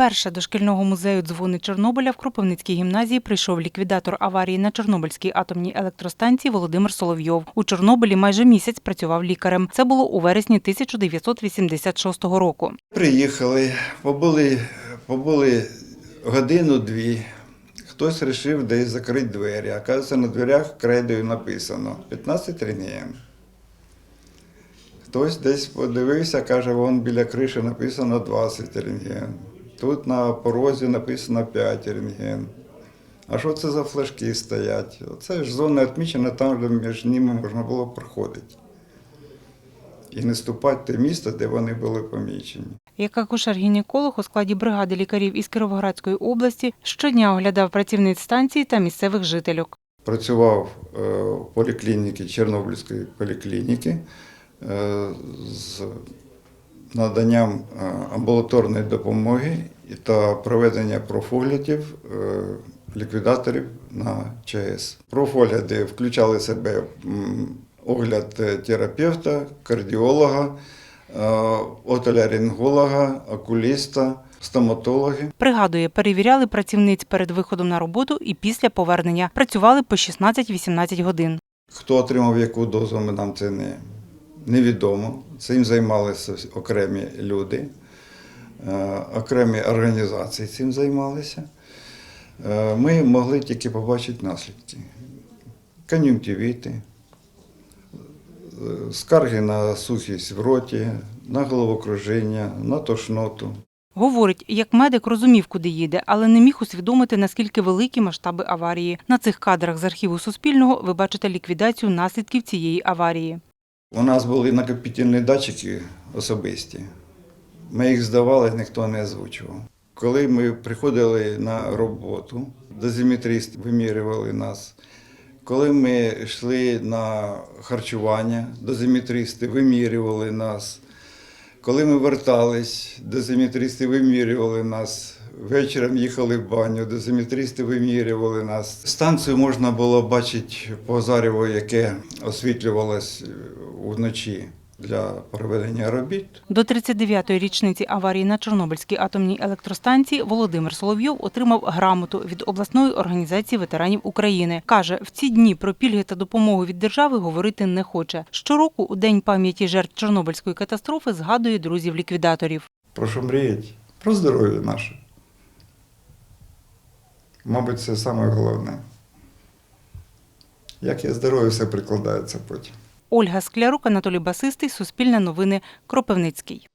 Вперше до шкільного музею дзвони Чорнобиля в Кропивницькій гімназії прийшов ліквідатор аварії на Чорнобильській атомній електростанції Володимир Соловйов. У Чорнобилі майже місяць працював лікарем. Це було у вересні 1986 року. Приїхали, побули, побули годину-дві. Хтось вирішив десь закрити двері. Оказується, на дверях крейдою написано 15 рентген. Хтось десь подивився, каже, вон біля криші написано 20 рентген. Тут на порозі написано 5 рентген. А що це за флажки стоять? Це ж зона відмічена там, де між ними можна було проходити. І не ступати те місто, де вони були помічені. Як акушер-гінеколог у складі бригади лікарів із Кіровоградської області щодня оглядав працівниць станції та місцевих жительок. Працював е, в поліклініці Чорнобильської поліклініки е, з наданням е, амбулаторної допомоги та проведення профоглядів е, ліквідаторів на ЧАЕС. Профогляди включали в себе огляд е, терапевта, кардіолога, отоляринголога, окуліста, стоматологи. Пригадує, перевіряли працівниць перед виходом на роботу і після повернення. Працювали по 16-18 годин. Хто отримав яку дозу, Ми нам це не, невідомо. Цим займалися окремі люди, е, окремі організації цим займалися. Е, Ми могли тільки побачити наслідки. Кон'юнктивіти, е, скарги на сухість в роті, на головокружіння, на тошноту. Говорить, як медик розумів, куди їде, але не міг усвідомити, наскільки великі масштаби аварії. На цих кадрах з архіву Суспільного ви бачите ліквідацію наслідків цієї аварії. У нас були накопітельні датчики особисті. Ми їх здавали, ніхто не озвучував. Коли ми приходили на роботу, дозиметрист вимірювали нас. Коли ми йшли на харчування, дозиметристи вимірювали нас. Коли ми вертались, дозиметристи вимірювали нас. Вечором їхали в баню, дозиметристи вимірювали нас. Станцію можна було бачити по зареву, яке освітлювалось вночі для проведення робіт. До 39-ї річниці аварії на Чорнобильській атомній електростанції Володимир Соловйов отримав грамоту від обласної організації ветеранів України. Каже, в ці дні про пільги та допомогу від держави говорити не хоче. Щороку у день пам'яті жертв Чорнобильської катастрофи згадує друзів ліквідаторів. Про що мріять? Про здоров'я наше. Мабуть, це саме головне. Як є здоров'я, все прикладається потім. Ольга Склярук, Анатолій Басистий, Суспільне новини, Кропивницький.